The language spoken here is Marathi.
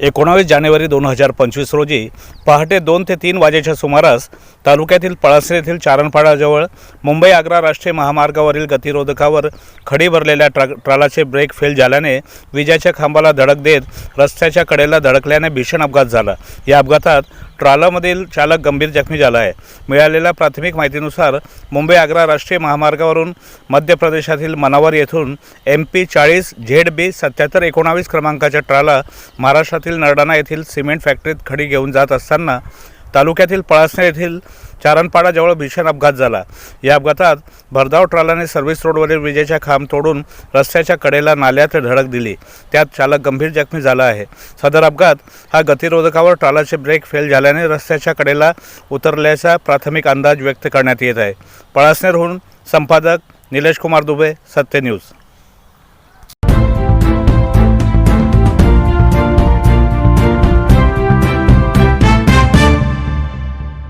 एकोणावीस जानेवारी दोन हजार पंचवीस रोजी पहाटे दोन ते तीन वाजेच्या सुमारास तालुक्यातील पळासरे येथील चारणपाडाजवळ मुंबई आग्रा राष्ट्रीय महामार्गावरील गतिरोधकावर खडी भरलेल्या ट्रा ट्रालाचे ब्रेक फेल झाल्याने विजेच्या खांबाला धडक देत रस्त्याच्या कडेला धडकल्याने भीषण अपघात झाला. या अपघातात ट्रालामधील चालक गंभीर जखमी झाला आहे. मिळालेल्या प्राथमिक माहितीनुसार मुंबई आग्रा राष्ट्रीय महामार्गावरून मध्य प्रदेशातील मनावर येथून एम पी चाळीस झेड बी सत्याहत्तर एकोणावीस क्रमांकाच्या ट्राला महाराष्ट्रातील नरडाणा येथील सिमेंट फॅक्टरीत खडी घेऊन जात असताना तालुक्यातील पळासणे येथील चारणपाडाजवळ भीषण अपघात झाला. या अपघातात भरधाव ट्रालाने सर्व्हिस रोडवरील विजेच्या खांब तोडून रस्त्याच्या कडेला नाल्यात धडक दिली. त्यात चालक गंभीर जखमी झाला आहे. सदर अपघात हा गतिरोधकावर ट्रालाचे ब्रेक फेल झाल्याने रस्त्याच्या कडेला उतरल्याचा प्राथमिक अंदाज व्यक्त करण्यात येत आहे. पळासनेरहून संपादक निलेश कुमार दुबे सत्य न्यूज.